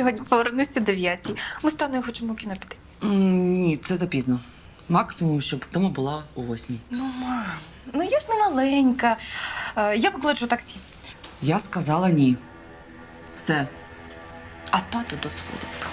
Сьогодні повернуся до дев'ятій? Ми з Таною хочемо в кіно піти. М, Ні, це запізно. Максимум, щоб вдома була о восьмій. Ну, мам, ну я ж не маленька. Е, Я покличу таксі. Я сказала ні. Все. А тато дозволив.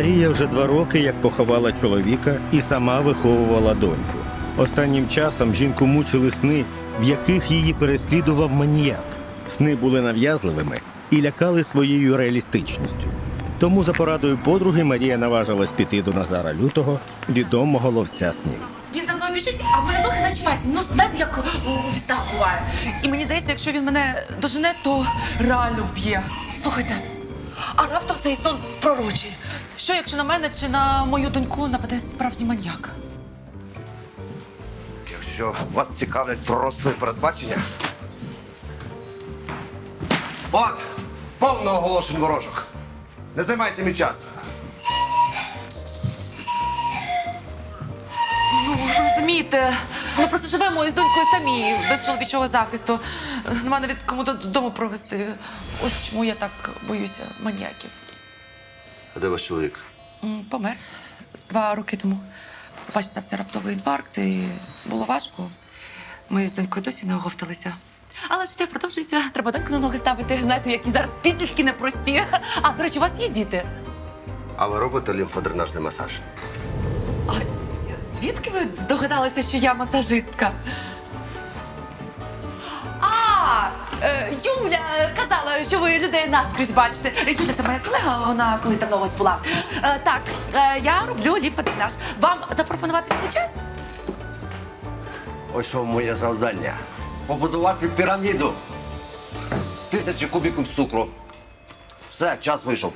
Марія вже два роки як поховала чоловіка і сама виховувала доньку. Останнім часом жінку мучили сни, в яких її переслідував маніяк. Сни були нав'язливими і лякали своєю реалістичністю. Тому за порадою подруги Марія наважилась піти до Назара Лютого, відомого ловця снів. Він за мною біжить, а мене ноги начевать. Ну, знаєте, як у віснах буває. І мені здається, якщо він мене дожене, то реально вб'є. Слухайте, а раптом цей сон пророчий. Що, якщо на мене чи на мою доньку нападе справжній маньяк? Якщо вас цікавлять пророцтва і передбачення. От! Повно оголошень ворожок. Не займайте мій час. Ну, розумієте, ми просто живемо із донькою самі, без чоловічого захисту. Нема навіть кому додому провести. Ось чому я так боюся маньяків. А де ваш чоловік? М, Помер два роки тому. Бачите, стався раптовий інфаркт, і було важко. Ми з донькою досі не оговталися. Але життя продовжується. Треба доньку на ноги ставити. Знаєте, які зараз підлітки непрості. А, до речі, у вас є діти. А ви робите лімфодренажний масаж? А звідки ви здогадалися, що я масажистка? А, е, Юля казала, що ви людей наскрізь бачите. Юля, це моя колега, вона колись давно у вас була. Е, так, е, я роблю лімфодренаж. Вам запропонувати вільний час? Ось вам моє завдання. Побудувати піраміду з тисячі кубіків цукру. Все, час вийшов.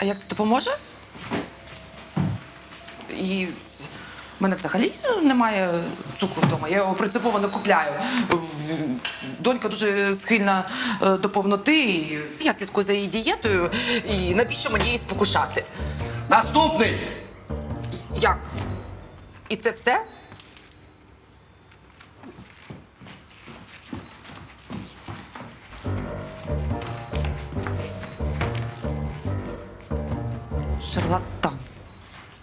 А як це допоможе? І в мене взагалі немає цукру вдома. Я його принципово не купляю. Донька дуже схильна е, до повноти. і Я слідкую за її дієтою. І навіщо мені її спокушати? Наступний! Як? І це все?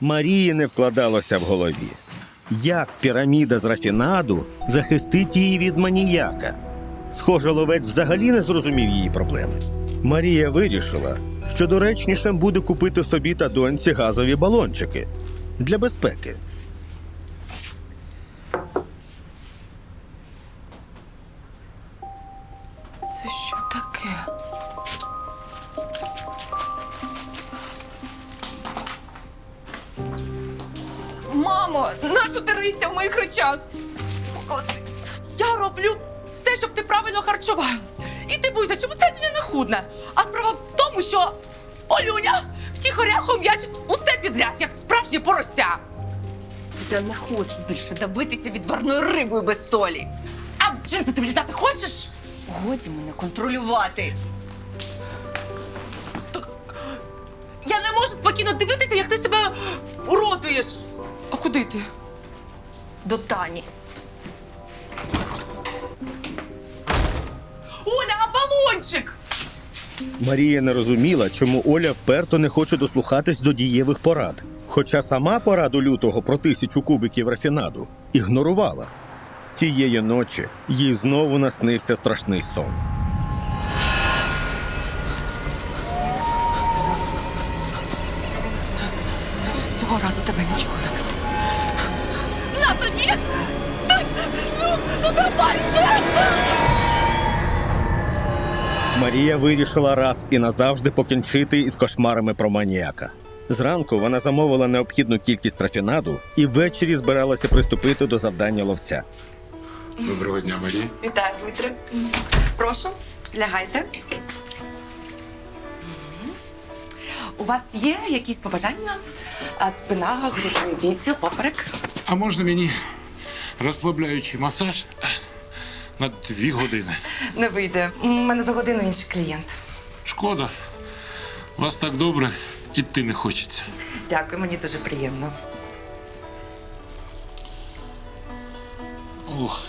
Марії не вкладалося в голові. Як піраміда з рафінаду захистить її від маніяка? Схоже, ловець взагалі не зрозумів її проблем. Марія вирішила, що доречнішим буде купити собі та доньці газові балончики для безпеки. Ти харчувалася. І бойся, чому це мене не худне? А справа в тому, що Олюня втіхоряхом м'ячить усе підряд, як справжнє порося. Я не хочу більше давитися відварною рибою без солі. А в джинси ти влізати хочеш? Годі мене контролювати. Я не можу спокійно дивитися, як ти себе уродуєш. А куди ти? До Тані. Балончик! Марія не розуміла, чому Оля вперто не хоче дослухатись до дієвих порад. Хоча сама пораду лютого про тисячу кубиків рафінаду ігнорувала. Тієї ночі їй знову наснився страшний сон. Цього разу тебе нічого не вийде. На тобі! Ну, ну давай же! Марія вирішила раз і назавжди покінчити із кошмарами про маніяка. Зранку вона замовила необхідну кількість рафінаду і ввечері збиралася приступити до завдання ловця. Доброго дня, Марія. Вітаю, Дмитре. Прошу, лягайте. У вас є якісь побажання? А спина, грудний відділ, поперек? А можна мені Розслабляючий масаж на дві години. Не вийде. У мене за годину інший клієнт. Шкода. У вас так добре, іти не хочеться. Дякую, мені дуже приємно. Ох.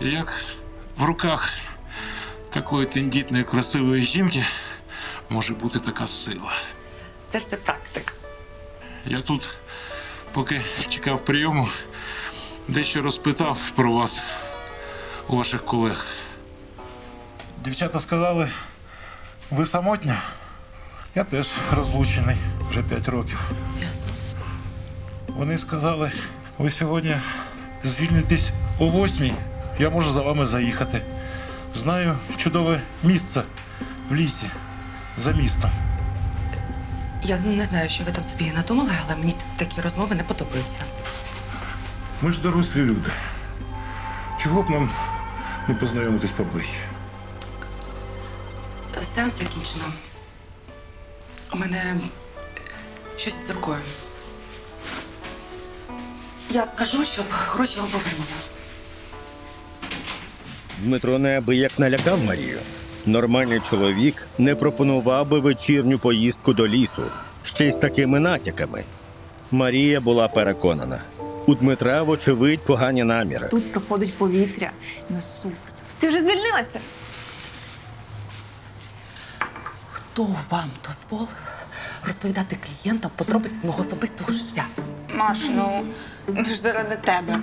Як в руках такої тендітної красивої жінки може бути така сила. Це все практика. Я тут, поки чекав прийому, дещо розпитав про вас у ваших колег. Дівчата сказали, ви самотня? Я теж розлучений вже 5 років. Ясно. Вони сказали, ви сьогодні звільнитесь о восьмій. Я можу за вами заїхати. Знаю чудове місце в лісі за містом. Я не знаю, що ви там собі надумали, але мені такі розмови не подобаються. Ми ж дорослі люди. Чого б нам не познайомитись поближче? Сеанс закінчено. У мене щось із рукою. Я скажу, щоб гроші вам повернули. Дмитро неабияк налякав Марію. Нормальний чоловік не пропонував би вечірню поїздку до лісу, ще й з такими натяками. Марія була переконана. У Дмитра, вочевидь, погані наміри. Тут проходить повітря. Ну супер. Ти вже звільнилася? Хто вам дозволив розповідати клієнтам подробиці з мого особистого життя? Маш, ну ми ж заради тебе.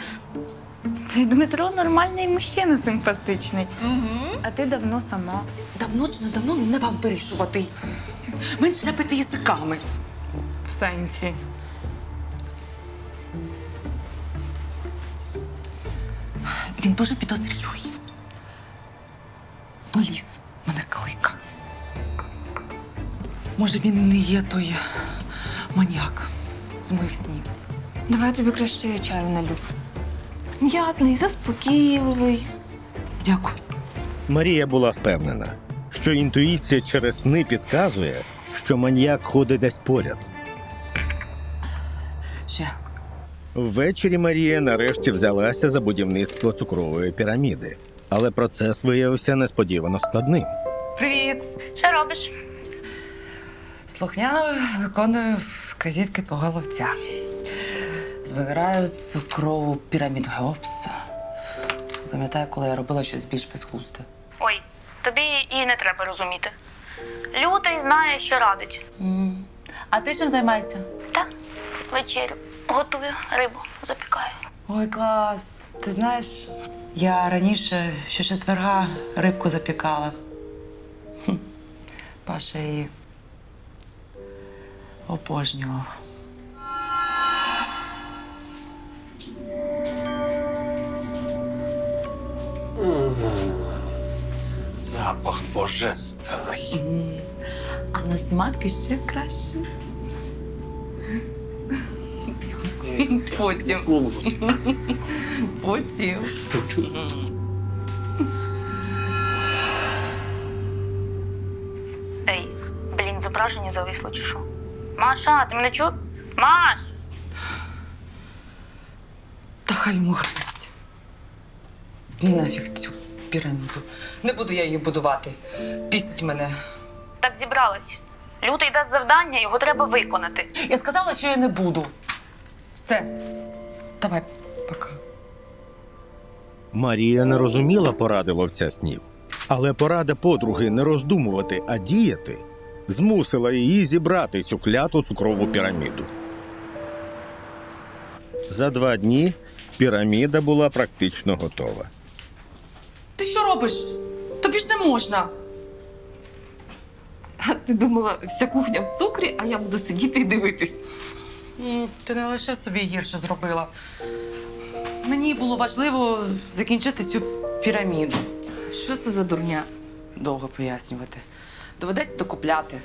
Цей Дмитро нормальний мужчина, симпатичний. Угу. А ти давно сама. Давно чи не давно не вам вирішувати. Менше ляпити язиками. В сенсі. Він дуже підозрілий. До лісу мене клика. Може, він не є той маніяк з моїх снів. Давай я тобі краще чаю налю. М'ятний, заспокійливий. Дякую. Марія була впевнена, що інтуїція через сни підказує, що маніяк ходить десь поряд. Ще. Ввечері Марія нарешті взялася за будівництво цукрової піраміди, але процес виявився несподівано складним. Привіт! Що робиш? Слухняно виконую вказівки твого ловця. Збираю цукрову піраміду Геопса. Пам'ятаю, коли я робила щось більш безглузде. Ой, тобі і не треба розуміти. Лютий знає, що радить. М. А ти чим займаєшся? Та вечерю готую рибу, запікаю. Ой, клас. Ти знаєш, я раніше щочетверга рибку запікала. Хм. Паша її обожнював. Запах божественний. А на смак іще краще. Потім. Потім. Ей, блін, зображення зависло чи що? Маша, ти мене чув? Маш! Та хай йому грається. Нафіг цю піраміду. Не буду я її будувати. Пістить мене. Так зібралась. Лютий дав завдання, його треба виконати. Я сказала, що я не буду. Все. Давай, пока. Марія не розуміла поради ловця снів, але порада подруги не роздумувати, а діяти змусила її зібрати цю кляту цукрову піраміду. За два дні піраміда була практично готова. Ти що робиш? Тобі ж не можна. А ти думала, вся кухня в цукрі, а я буду сидіти і дивитись. Ти не лише собі гірше зробила. Мені було важливо закінчити цю піраміду. Що це за дурня? Довго пояснювати. Доведеться докупляти.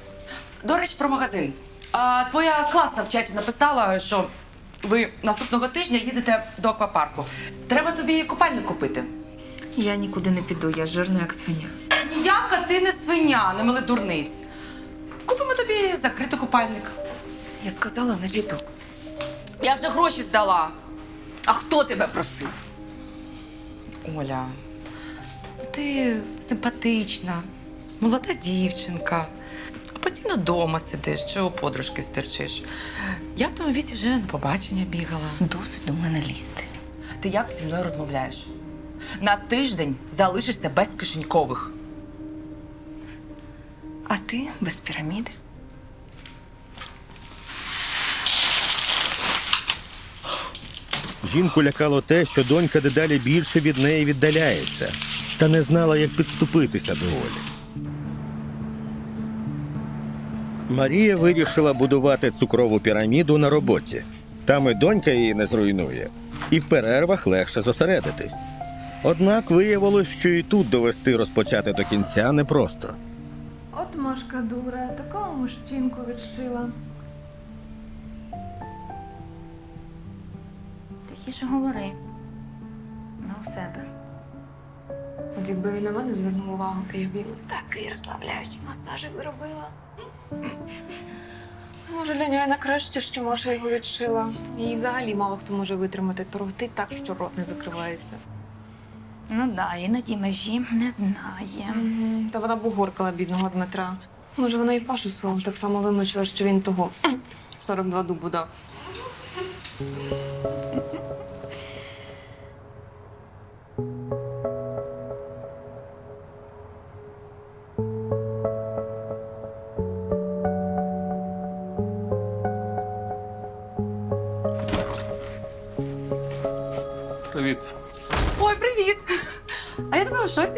До речі, про магазин. А, твоя класна в чаті написала, що ви наступного тижня їдете до аквапарку. Треба тобі купальник купити. Я нікуди не піду, я жирна як свиня. Ніяка ти не свиня, не мили дурниць. Купимо тобі закритий купальник. Я сказала, не піду. Я вже гроші здала. А хто тебе просив? Оля, ну ти симпатична, молода дівчинка. Постійно вдома сидиш, чи у подружки стерчиш. Я в тому віці вже на побачення бігала. Досить до мене лізти. Ти як зі мною розмовляєш? На тиждень залишишся без кишенькових. А ти без піраміди? Жінку лякало те, що донька дедалі більше від неї віддаляється, та не знала, як підступитися до Олі. Марія вирішила будувати цукрову піраміду на роботі. Там і донька її не зруйнує, і в перервах легше зосередитись. Однак виявилось, що і тут довести розпочати до кінця непросто. От Машка дура, такого мужчинку відшила. Тихіше говори. Ну, в себе. От якби він на мене звернув увагу, то я б йому такий розслабляючий масажик зробила. Може, для нього найкраще, що Маша його відшила. Її взагалі мало хто може витримати торгти так, що рот не закривається. Ну да, і на тій межі не знає. Мгм. Та вона бугоркала бідного Дмитра. Може, вона і Пашу свого так само вимучила, що він того 42 дубу дав.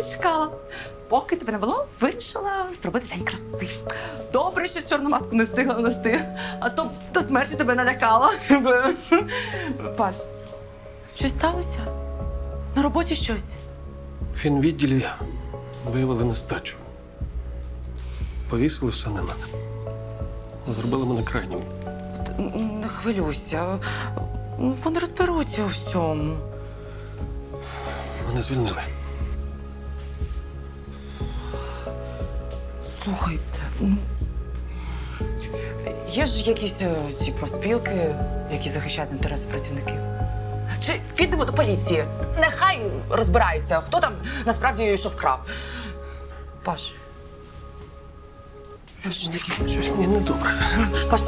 Чекала. Поки тебе не було, вирішила зробити день краси. Добре, що чорну маску не встигла нести, а то до смерті тебе налякала. Паш, щось сталося? На роботі щось? В фінвідділі виявили нестачу. Повісили все на мене. Зробили мене крайнім. Не хвилюйся. Вони розберуться у всьому. Мене звільнили. Слухайте, ну, є ж якісь е, ці профспілки, які захищають інтереси працівників. Чи підемо до поліції? Нехай розбираються, хто там насправді що вкрав. Паш. Що ж? Щось мені недобре. Паш,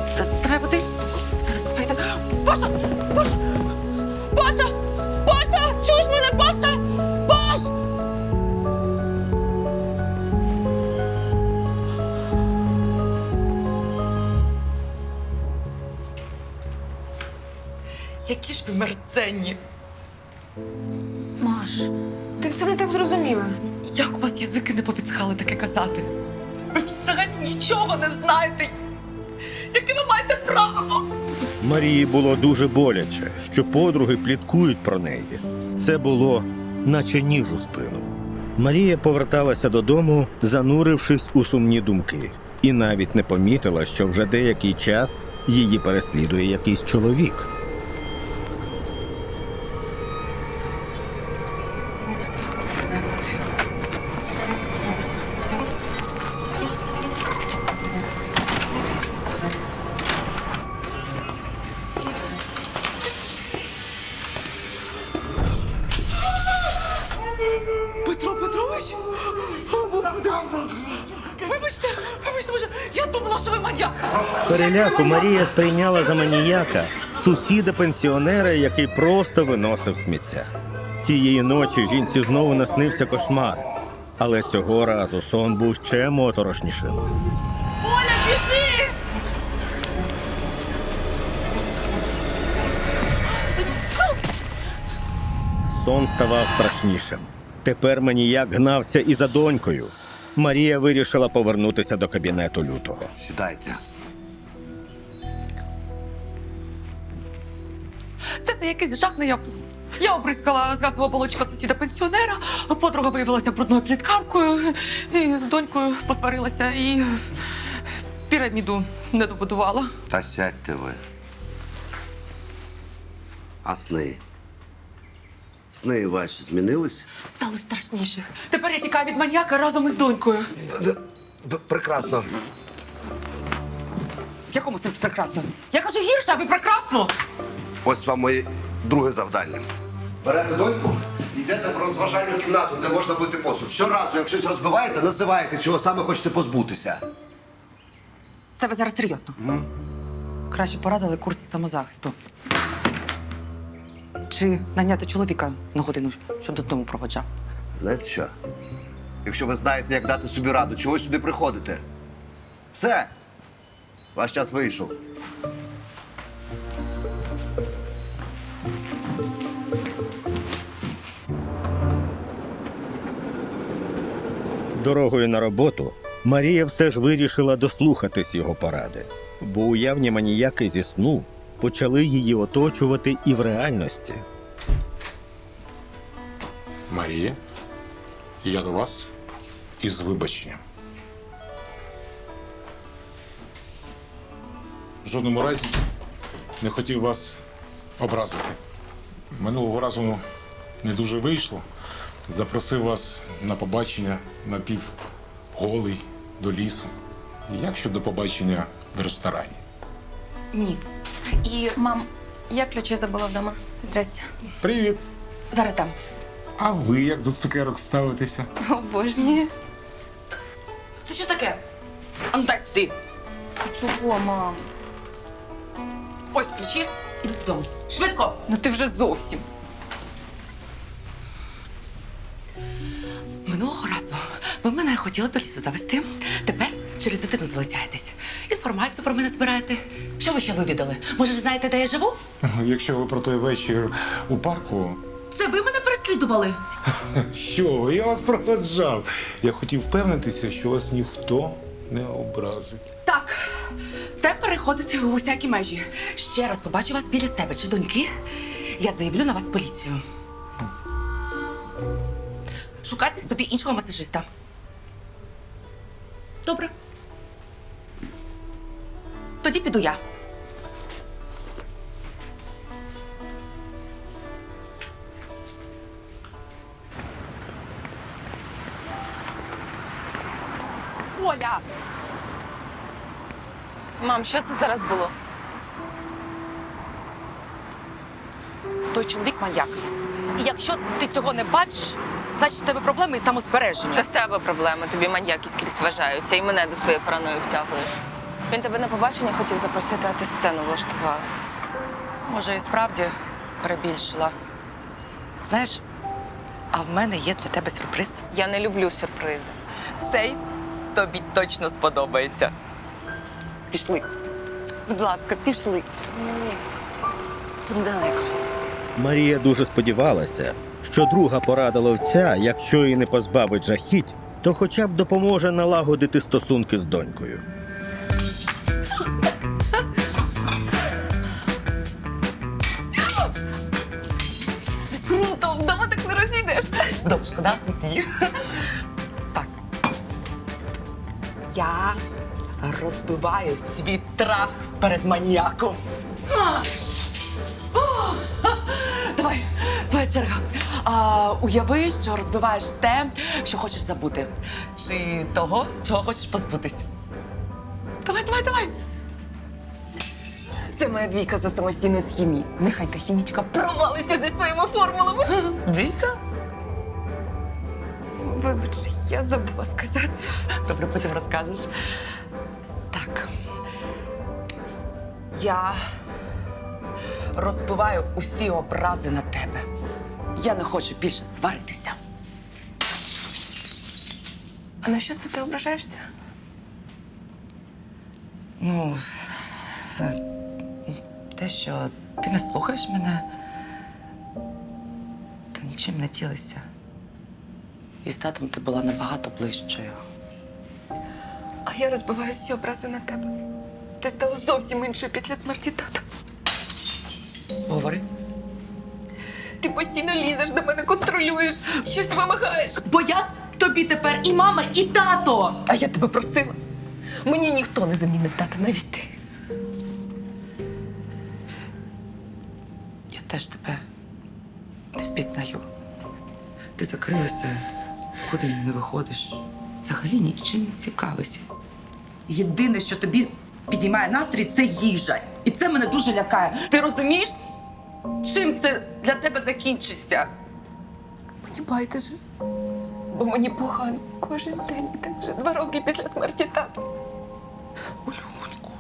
давай води. Зараз давай. Паша! Паша! Паша! Паша! Чуєш мене, Паша? Які ж ви мерзенні! Маш, Ти все не так зрозуміла. Як у вас язики не повідсхали таке казати? Ви взагалі нічого не знаєте! Яке ви маєте право? Марії було дуже боляче, що подруги пліткують про неї. Це було, наче ніж у спину. Марія поверталася додому, занурившись у сумні думки, і навіть не помітила, що вже деякий час її переслідує якийсь чоловік. Переляку сприйняла за маніяка сусіда пенсіонера, який просто виносив сміття. Тієї ночі жінці знову наснився кошмар, але цього разу сон був ще моторошнішим. Оля, біжи! Сон ставав страшнішим. Тепер маніяк гнався і за донькою. Марія вирішила повернутися до кабінету лютого. Сідайте. Це все якийсь жах не я. Я обрискала з газового балочка сусіда пенсіонера, подруга виявилася брудною пліткаркою, і з донькою посварилася і піраміду не добудувала. Та сядьте ви. А сни? Сни ваші змінились? Стало страшніше. Тепер я тікаю від маньяка разом із донькою. Прекрасно. В якому сенсі прекрасно? Я кажу гірше, а ви прекрасно. Ось вам мої друге завдання. Берете доньку, йдете в розважальну кімнату, де можна бити посуд. Щоразу, як щось розбиваєте, називаєте, чого саме хочете позбутися. Це ви зараз серйозно? Краще порадили курси самозахисту. Чи наняти чоловіка на годину, щоб додому проводжав? Знаєте що? Якщо ви знаєте, як дати собі раду, чого сюди приходите? Все. Ваш час вийшов. Дорогою на роботу Марія все ж вирішила дослухатись його поради, бо уявні маніяки зі сну почали її оточувати і в реальності. Марія, я до вас із вибаченням. В жодному разі не хотів вас образити. Минулого разу не дуже вийшло. Запросив вас на побачення напів голий до лісу. Як щодо побачення в ресторані? Ні. І Мам, я ключі забула вдома. Здрасте. Привіт! зараз дам. А ви як до цукерок ставитеся? Обожнюю. Це що таке? Ану дай сюди. Чого, мам? Ось ключі. Іди додому. Швидко. Ну ти вже зовсім. Хотіли до лісу завести. Тепер через дитину залицяєтесь. Інформацію про мене збираєте. Що ви ще вивідали? Може, знаєте, де я живу? Якщо ви про той вечір у парку, Це ви мене переслідували. Що, ви? я вас проведжав. Я хотів впевнитися, що вас ніхто не образить. Так, це переходить у усякі межі. Ще раз побачу вас біля себе чи доньки. Я заявлю на вас поліцію. Шукайте собі іншого масажиста. Добре. Тоді піду я. Оля! Мам, що це зараз було? Той чоловік маньяк. І якщо ти цього не бачиш, значить в тебе проблеми із самозбереження. Це в тебе проблеми. Тобі маньяки скрізь вважаються, і мене до своєї параної втягуєш. Він тебе на побачення хотів запросити, а ти сцену влаштувала. Може, і справді перебільшила. Знаєш, а в мене є для тебе сюрприз. Я не люблю сюрпризи. Цей тобі точно сподобається. Пішли. Будь ласка, пішли. Тут далеко. Марія дуже сподівалася, що друга порада ловця, якщо її не позбавить жахіть, то хоча б допоможе налагодити стосунки з донькою. Круто, вдома так не розійдешся. Вдома шкода, тут ні. Так. Я розбиваю свій страх перед маніяком. Давай, твоя черга. А, уяви, що розбиваєш те, що хочеш забути. Чи того, чого хочеш позбутись. Давай, давай, давай. Це моя двійка за самостійну з хімії. Нехай та хімічка провалиться зі своїми формулами. Двійка? Вибач, я забула сказати. Добре, потім розкажеш. Так. Я розбиваю усі образи на тебе. Я не хочу більше сваритися. А на що це ти ображаєшся? Ну, е, те, що ти не слухаєш мене, та нічим не тілися. І з татом ти була набагато ближчою. А я розбиваю всі образи на тебе. Ти стала зовсім іншою після смерті тата. Говори. Ти постійно лізеш до мене, контролюєш, щось вимагаєш. Бо я тобі тепер і мама, і тато. А я тебе просила. Мені ніхто не замінить тата, навіть ти. Я теж тебе не впізнаю. Ти закрилася, куди не виходиш. Взагалі нічим не цікавишся. Єдине, що тобі підіймає настрій, це їжа. І це мене дуже лякає. Ти розумієш? Чим це для тебе закінчиться? Мені байдуже. Бо мені погано кожен день, і так вже два роки після смерті тата. Улюнку,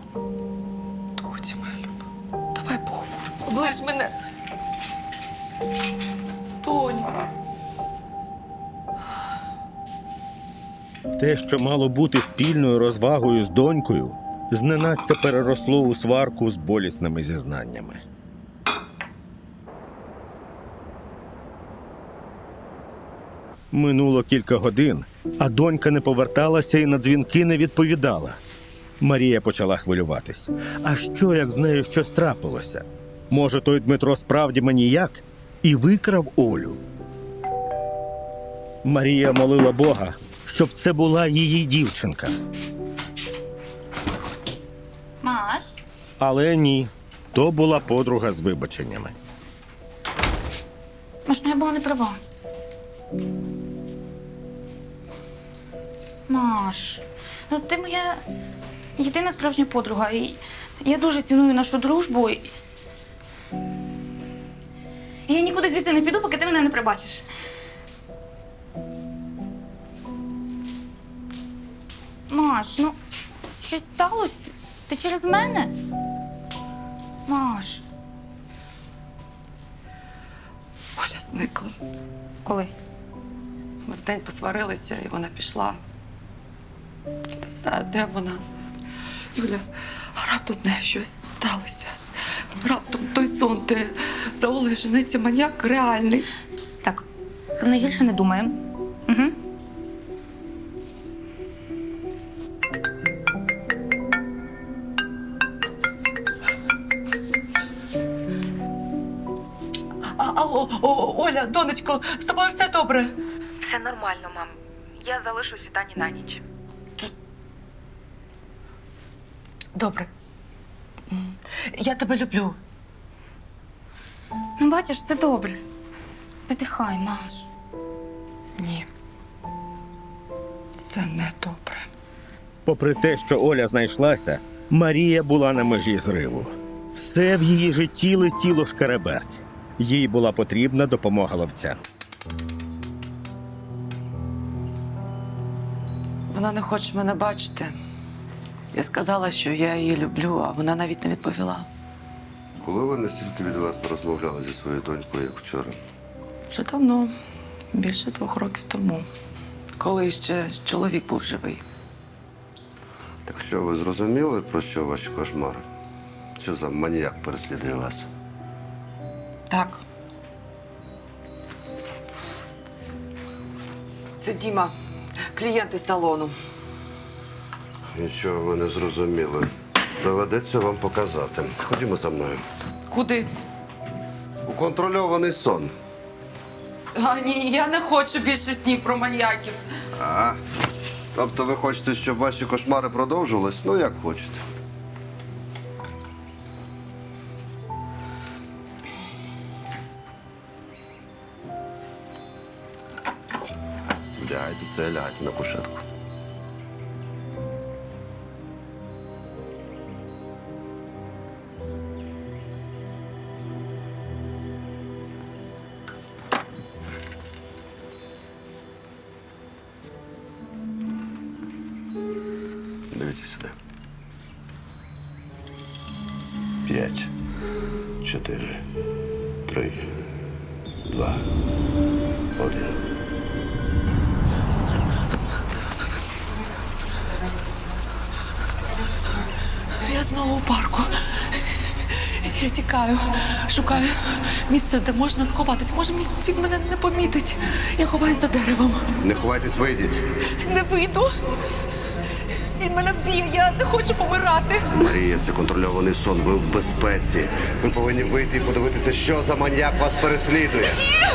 доці моя люба, давай поговоримо. Оближ мене. Тонь. Те, що мало бути спільною розвагою з донькою, зненацька переросло у сварку з болісними зізнаннями. Минуло кілька годин, а донька не поверталася і на дзвінки не відповідала. Марія почала хвилюватись. А що, як з нею щось трапилося? Може, той Дмитро справді маніяк і викрав Олю? Марія молила Бога, щоб це була її дівчинка. Маш, Але ні, то була подруга з вибаченнями. Маш, ну я була не права. Маш, ну ти моя єдина справжня подруга. І я дуже ціную нашу дружбу. І... я нікуди звідси не піду, поки ти мене не прибачиш. Маш, ну щось сталося? Ти- Ти через мене? Маш, Оля зникла. коли? Ми вдень посварилися, і вона пішла. Не знаю, де вона. Юля, раптом з нею щось сталося. Раптом той сон, де за Олею жениться маньяк реальний. Так, про найгірше не думаємо. Угу. А, алло, о, Оля, донечко, з тобою все добре. Все нормально, мам. Я залишусь у Тані на ніч. Добре. Я тебе люблю. Ну, бачиш, все добре. Видихай, Маш. Ні. Це не добре. Попри те, що Оля знайшлася, Марія була на межі зриву. Все в її житті летіло шкереберть. Їй була потрібна допомога ловця. Вона не хоче мене бачити. Я сказала, що я її люблю, а вона навіть не відповіла. Коли ви настільки відверто розмовляли зі своєю донькою, як вчора? Вже давно, більше двох років тому, коли ще чоловік був живий. Так що ви зрозуміли, про що ваші кошмари? Що за маніяк переслідує вас? Так. Це Діма, клієнт із салону. Нічого ви не зрозуміли. Доведеться вам показати. Ходімо за мною. Куди? У контрольований сон. А, ні, я не хочу більше снів про маньяків. А. Тобто ви хочете, щоб ваші кошмари продовжувались? Ну, як хочете. Вдягайте це, лягайте на кушетку. Можна сховатись. Може, він мене не помітить. Я ховаюсь за деревом. Не ховайтесь, вийдіть. Не вийду. Він мене вб'є, я не хочу помирати. Марія, це контрольований сон. Ви в безпеці. Ви повинні вийти і подивитися, що за маньяк вас переслідує. Боже.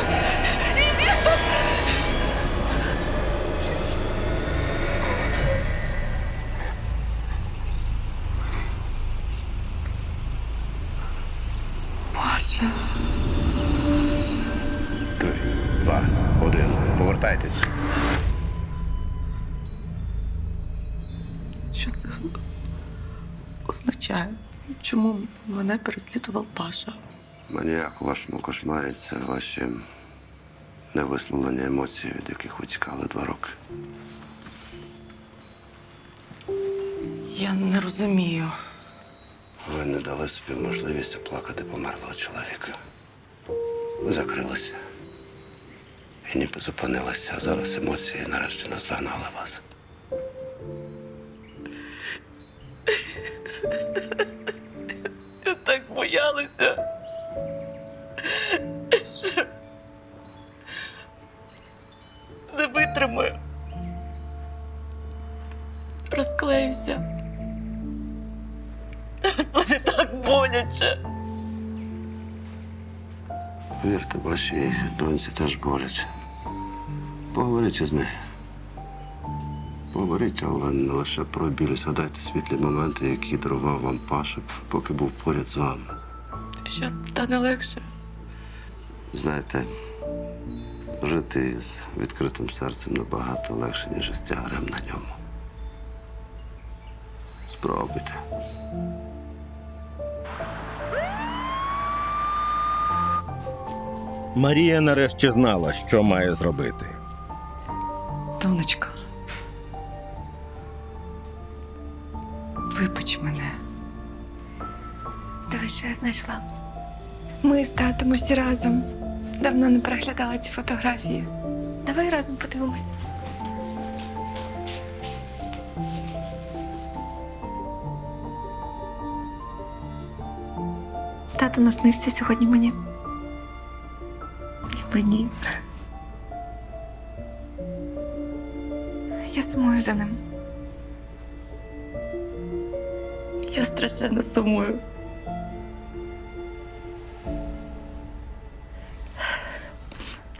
Маніяк у вашому кошмарі це ваші невисловлені емоції, від яких ви тікали два роки. Я не розумію. Ви не дали собі можливість оплакати померлого чоловіка. Ви закрилися. І ніби зупинилися, а зараз емоції нарешті наздогнали вас. Я так боялася. Боляче. Вірте, вашій доньці теж боляче. Поговоріть із нею. Поговоріть, але не лише про біль. Згадайте світлі моменти, які дарував вам Паша, поки був поряд з вами. Що стане легше? Знаєте, жити із відкритим серцем набагато легше, ніж із тягарем на ньому. Спробуйте. Марія нарешті знала, що має зробити. Донечко. Вибач мене. Дивись, що я знайшла. Ми з татом усі разом. Давно не переглядала ці фотографії. Давай разом подивимось. Тато наснився сьогодні мені. І. Я сумую за ним. Я страшенно сумую.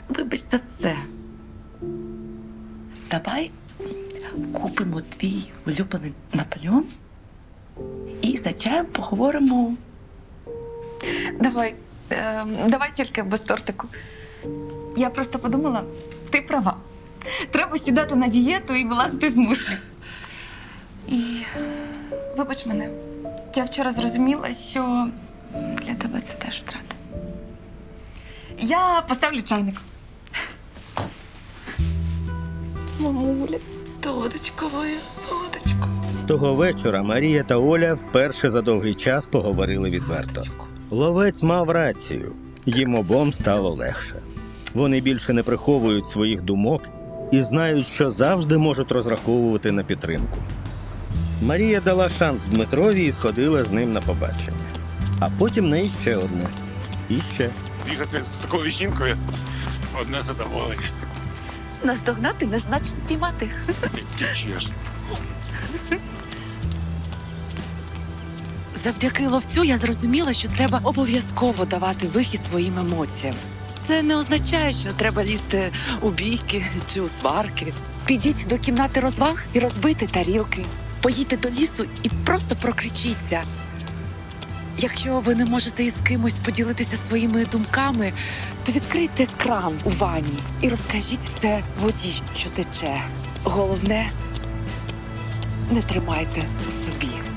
Вибач за все. Давай купимо твій улюблений Наполеон і за чаєм поговоримо. Давай, е, давай тільки без тортику. Я просто подумала, ти права. Треба сідати на дієту і вилазити з мушлі. І вибач мене, я вчора зрозуміла, що для тебе це теж втрата. Я поставлю чайник. Мамуля, Донечко моя, сонечко. Того вечора Марія та Оля вперше за довгий час поговорили відверто. Ловець мав рацію, їм обом стало легше. Вони більше не приховують своїх думок і знають, що завжди можуть розраховувати на підтримку. Марія дала шанс Дмитрові і сходила з ним на побачення. А потім на іще одне. І ще. Бігати з такою жінкою одне задоволення. Наздогнати не значить спіймати. Втічеш. Завдяки ловцю я зрозуміла, що треба обов'язково давати вихід своїм емоціям. Це не означає, що треба лізти у бійки чи у сварки. Підіть до кімнати розваг і розбийте тарілки. Поїдьте до лісу і просто прокричіться. Якщо ви не можете із кимось поділитися своїми думками, то відкрийте кран у ванні і розкажіть все воді, що тече. Головне, не тримайте у собі.